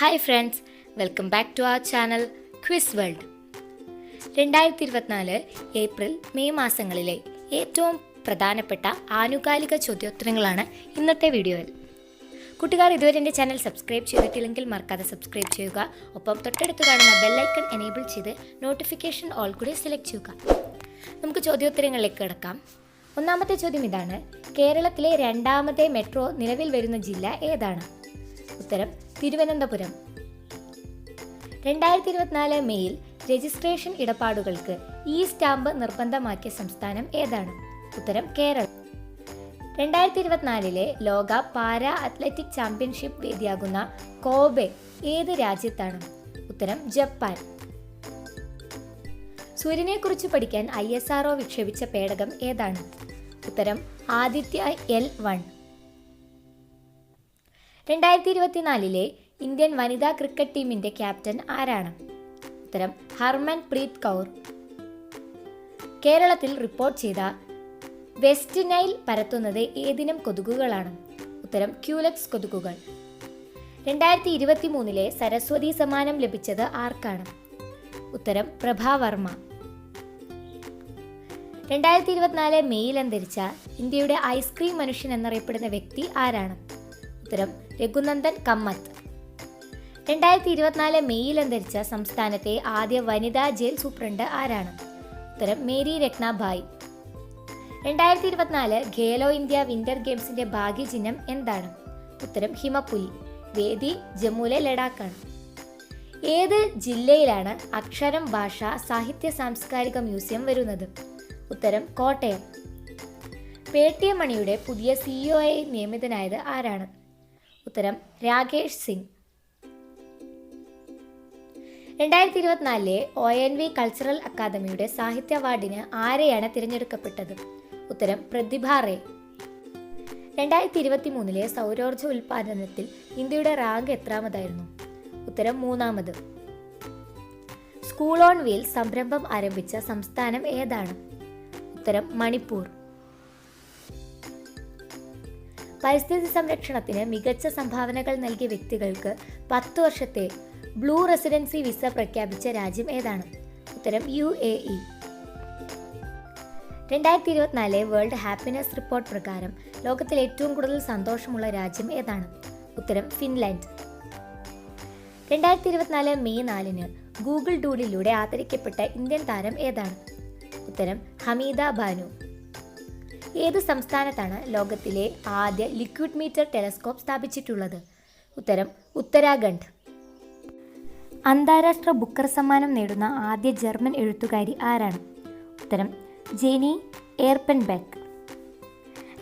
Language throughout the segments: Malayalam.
Hi friends welcome back to our channel quiz world രണ്ടായിരത്തി ഇരുപത്തിനാല് ഏപ്രിൽ മെയ് മാസങ്ങളിലെ ഏറ്റവും പ്രധാനപ്പെട്ട ആനുകാലിക ചോദ്യോത്തരങ്ങളാണ് ഇന്നത്തെ വീഡിയോയിൽ. കുട്ടികാർ ഇതുവരെ എന്റെ ചാനൽ സബ്സ്ക്രൈബ് ചെയ്തിട്ടില്ലെങ്കിൽ മറക്കാതെ സബ്സ്ക്രൈബ് ചെയ്യുക. ഒപ്പം തൊട്ടടുത്ത് കാണുന്ന ബെല്ലൈക്കൺ എനേബിൾ ചെയ്ത് നോട്ടിഫിക്കേഷൻ ഓൾ കൂടി സെലക്ട് ചെയ്യുക. നമുക്ക് ചോദ്യോത്തരങ്ങളിലേക്ക് കിടക്കാം. ഒന്നാമത്തെ ചോദ്യം ഇതാണ് കേരളത്തിലെ രണ്ടാമത്തെ മെട്രോ നിലവിൽ വരുന്ന ജില്ല ഏതാണ്? ഉത്തരം തിരുവനന്തപുരം. രണ്ടായിരത്തി ഇരുപത്തിനാല് മെയ്യിൽ രജിസ്ട്രേഷൻ ഇടപാടുകൾക്ക് ഇ സ്റ്റാമ്പ് നിർബന്ധമാക്കിയ സംസ്ഥാനം ഏതാണ്? ഉത്തരം കേരളം. രണ്ടായിരത്തി ഇരുപത്തിനാലിലെ ലോക പാരാ അത്ലറ്റിക് ചാമ്പ്യൻഷിപ്പ് വേദിയാകുന്ന കോബെ ഏത് രാജ്യത്താണ്? ഉത്തരം ജപ്പാൻ. സൂര്യനെക്കുറിച്ച് പഠിക്കാൻ ഐ എസ് ആർഒ വിക്ഷേപിച്ച പേടകം ഏതാണ്? ഉത്തരം ആദിത്യ എൽ വൺ. രണ്ടായിരത്തി ഇരുപത്തിനാലിലെ ഇന്ത്യൻ വനിതാ ക്രിക്കറ്റ് ടീമിന്റെ ക്യാപ്റ്റൻ ആരാണ്? ഉത്തരം ഹർമൻ പ്രീത് കൗർ. കേരളത്തിൽ റിപ്പോർട്ട് ചെയ്ത വെസ്റ്റ് നൈൽ പരത്തുന്നത് ഏതിനം കൊതുകുകളാണ്? ഉത്തരം ക്യൂലക്സ് കൊതുകുകൾ. രണ്ടായിരത്തി ഇരുപത്തി മൂന്നിലെ സരസ്വതി സമ്മാനം ലഭിച്ചത് ആർക്കാണ്? ഉത്തരം പ്രഭാവർമ്മ രണ്ടായിരത്തി ഇരുപത്തിനാല് മെയ്യിൽ അന്തരിച്ച ഇന്ത്യയുടെ ഐസ്ക്രീം മനുഷ്യൻ എന്നറിയപ്പെടുന്ന വ്യക്തി ആരാണ്? ഉത്തരം രഘുനന്ദൻ കമ്മത്ത്. രണ്ടായിരത്തി ഇരുപത്തിനാല് മെയ്യിൽ അന്തരിച്ച സംസ്ഥാനത്തെ ആദ്യ വനിതാ ജയിൽ സൂപ്രണ്ട് ആരാണ്? ഉത്തരം മേരി രത്നാഭായ്. രണ്ടായിരത്തി ഇരുപത്തിനാല് ഖേലോ ഇന്ത്യ വിന്റർ ഗെയിംസിന്റെ ഭാഗ്യചിഹ്നം എന്താണ്? ഉത്തരം ഹിമപുലി. വേദി ജമ്മുവിലെ ലഡാക്കാണ്. ഏത് ജില്ലയിലാണ് അക്ഷരം ഭാഷ സാഹിത്യ സാംസ്കാരിക മ്യൂസിയം വരുന്നത്? ഉത്തരം കോട്ടയം. പേടിഎം മണിയുടെ പുതിയ സിഇഒയായി നിയമിതനായത് ആരാണ്? ഉത്തരം രാകേഷ് സിംഗ്. രണ്ടായിരത്തി ഇരുപത്തിനാലിലെ ഒ എൻ വി കൾച്ചറൽ അക്കാദമിയുടെ സാഹിത്യ അവാർഡിന് ആരെയാണ് തിരഞ്ഞെടുക്കപ്പെട്ടത്? ഉത്തരം പ്രതിഭ റേ. രണ്ടായിരത്തി ഇരുപത്തി മൂന്നിലെ സൗരോർജ ഉൽപാദനത്തിൽ ഇന്ത്യയുടെ റാങ്ക് എത്രാമതായിരുന്നു? ഉത്തരം മൂന്നാമത്. സ്കൂൾ ഓൺ വീൽ സംരംഭം ആരംഭിച്ച സംസ്ഥാനം ഏതാണ്? ഉത്തരം മണിപ്പൂർ. പരിസ്ഥിതി സംരക്ഷണത്തിന് മികച്ച സംഭാവനകൾ നൽകിയ വ്യക്തികൾക്ക് പത്ത് വർഷത്തെ ബ്ലൂ റെസിഡൻസി വിസ പ്രഖ്യാപിച്ച രാജ്യം ഏതാണ്? ഉത്തരം യു എ ഇ. രണ്ടായിരത്തി ഇരുപത്തിനാല് വേൾഡ് ഹാപ്പിനെസ് റിപ്പോർട്ട് പ്രകാരം ലോകത്തിൽ ഏറ്റവും കൂടുതൽ സന്തോഷമുള്ള രാജ്യം ഏതാണ്? ഉത്തരം ഫിൻലാൻഡ്. രണ്ടായിരത്തി ഇരുപത്തിനാല് മെയ് നാലിന് ഗൂഗിൾ ഡൂഡിലൂടെ ആദരിക്കപ്പെട്ട ഇന്ത്യൻ താരം ഏതാണ്? ഉത്തരം ഹമീദ ബാനു. ഏത് സംസ്ഥാനത്താണ് ലോകത്തിലെ ആദ്യ ലിക്വിഡ് മീറ്റർ ടെലസ്കോപ്പ് സ്ഥാപിച്ചിട്ടുള്ളത്? ഉത്തരം ഉത്തരാഖണ്ഡ്. അന്താരാഷ്ട്ര ബുക്കർ സമ്മാനം നേടുന്ന ആദ്യ ജർമ്മൻ എഴുത്തുകാരി ആരാണ്? ഉത്തരം ജെനി എയർപെൻബെക്ക്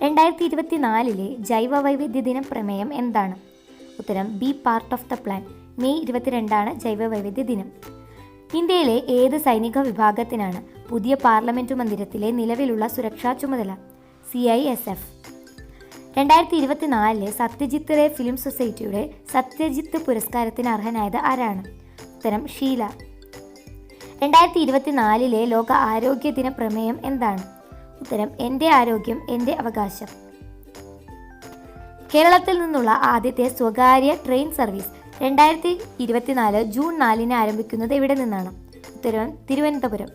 രണ്ടായിരത്തി ഇരുപത്തിനാലിലെ ജൈവ വൈവിധ്യ ദിനം പ്രമേയം എന്താണ്? ഉത്തരം B part of the plan May ഇരുപത്തിരണ്ടാണ് ജൈവ വൈവിധ്യ ദിനം ഇന്ത്യയിലെ ഏത് സൈനിക വിഭാഗത്തിനാണ് പുതിയ പാർലമെന്റ് മന്ദിരത്തിലെ നിലവിലുള്ള സുരക്ഷാ ചുമതല? സി ഐ എസ് എഫ് രണ്ടായിരത്തി ഇരുപത്തിനാലിലെ സത്യജിത്ത് റേ ഫിലിം സൊസൈറ്റിയുടെ സത്യജിത്ത് പുരസ്കാരത്തിന് അർഹനായത് ആരാണ്? ഉത്തരം ഷീല. രണ്ടായിരത്തി ഇരുപത്തിനാലിലെ ലോക ആരോഗ്യ ദിന പ്രമേയം എന്താണ്? ഉത്തരം എന്റെ ആരോഗ്യം എന്റെ അവകാശം. കേരളത്തിൽ നിന്നുള്ള ആദ്യത്തെ സ്വകാര്യ ട്രെയിൻ സർവീസ് രണ്ടായിരത്തി ഇരുപത്തിനാല് ജൂൺ നാലിന് ആരംഭിക്കുന്നത് എവിടെ നിന്നാണ്? ഉത്തരം തിരുവനന്തപുരം.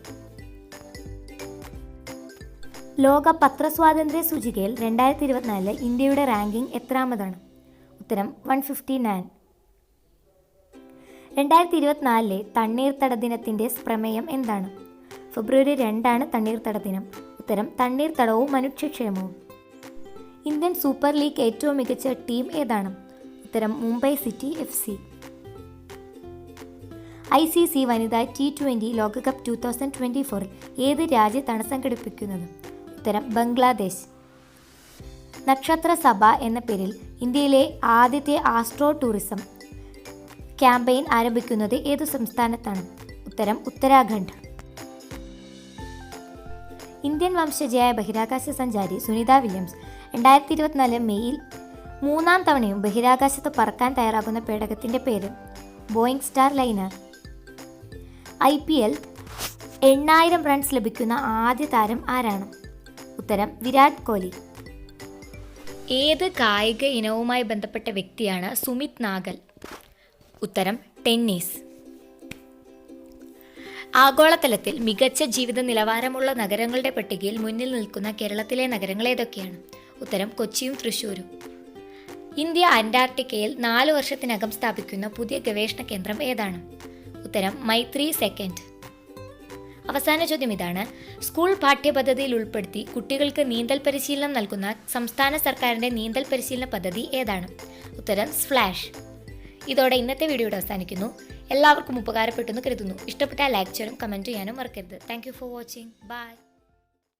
ലോക പത്രസ്വാതന്ത്ര്യ സൂചികയിൽ രണ്ടായിരത്തി ഇരുപത്തിനാലിൽ ഇന്ത്യയുടെ റാങ്കിംഗ് എത്രാമതാണ്? ഉത്തരം വൺ ഫിഫ്റ്റി നയൻ. രണ്ടായിരത്തി ഇരുപത്തിനാലിലെ തണ്ണീർത്തട ദിനത്തിന്റെ പ്രമേയം എന്താണ്? ഫെബ്രുവരി രണ്ടാണ് തണ്ണീർത്തട ദിനം. ഉത്തരം തണ്ണീർത്തടവും മനുഷ്യക്ഷേമവും. ഇന്ത്യൻ സൂപ്പർ ലീഗ് ഏറ്റവും മികച്ച ടീം ഏതാണ്? ഉത്തരം Mumbai city F C. I C C വനിതാ ടി ട്വന്റി ലോകകപ്പ് ടു തൗസൻഡ് ട്വന്റി ഫോറിൽ ഏത് രാജ്യത്താണ് സംഘടിപ്പിക്കുന്നത് ഉത്തരം ബംഗ്ലാദേശ്. നക്ഷത്ര സഭ എന്ന പേരിൽ ഇന്ത്യയിലെ ആദ്യത്തെ ആസ്ട്രോ ടൂറിസം ക്യാമ്പയിൻ ആരംഭിക്കുന്നത് ഏത് സംസ്ഥാനത്താണ്? ഉത്തരം ഉത്തരാഖണ്ഡ്. ഇന്ത്യൻ വംശജയായ ബഹിരാകാശ സഞ്ചാരി സുനിത വില്യംസ് രണ്ടായിരത്തി ഇരുപത്തിനാല് മെയ്യിൽ മൂന്നാം തവണയും ബഹിരാകാശത്ത് പറക്കാൻ തയ്യാറാകുന്ന പേടകത്തിന്റെ പേര് Boeing Starliner I P L എണ്ണായിരം റൺസ് ലഭിക്കുന്ന ആദ്യ താരം ആരാണ്? ഉത്തരം വിരാട് കോഹ്ലി ഏത് കായിക ഇനവുമായി ബന്ധപ്പെട്ട വ്യക്തിയാണ് സുമിത് നാഗൽ? ഉത്തരം ടെന്നീസ്. ആഗോളതലത്തിൽ മികച്ച ജീവിത നിലവാരമുള്ള നഗരങ്ങളുടെ പട്ടികയിൽ മുന്നിൽ നിൽക്കുന്ന കേരളത്തിലെ നഗരങ്ങൾ ഏതൊക്കെയാണ്? ഉത്തരം കൊച്ചിയും തൃശ്ശൂരും. ഇന്ത്യ അന്റാർട്ടിക്കയിൽ നാല് വർഷത്തിനകം സ്ഥാപിക്കുന്ന പുതിയ ഗവേഷണ കേന്ദ്രം ഏതാണ്? ഉത്തരം മൈത്രി സെക്കൻഡ്. അവസാന ചോദ്യം ഇതാണ്. സ്കൂൾ പാഠ്യപദ്ധതിയിൽ ഉൾപ്പെടുത്തി കുട്ടികൾക്ക് നീന്തൽ പരിശീലനം നൽകുന്ന സംസ്ഥാന സർക്കാരിന്റെ നീന്തൽ പരിശീലന പദ്ധതി ഏതാണ്? ഉത്തരം സ്ഫ്ലാഷ് ഇതോടെ ഇന്നത്തെ വീഡിയോയുടെ അവസാനിക്കുന്നു. എല്ലാവർക്കും ഉപകാരപ്പെട്ടെന്ന് കരുതുന്നു. ഇഷ്ടപ്പെട്ടാൽ ലൈക്ക് ചെയ്യാനും കമന്റ് ചെയ്യാനും മറക്കരുത്. Thank for watching. ബൈ.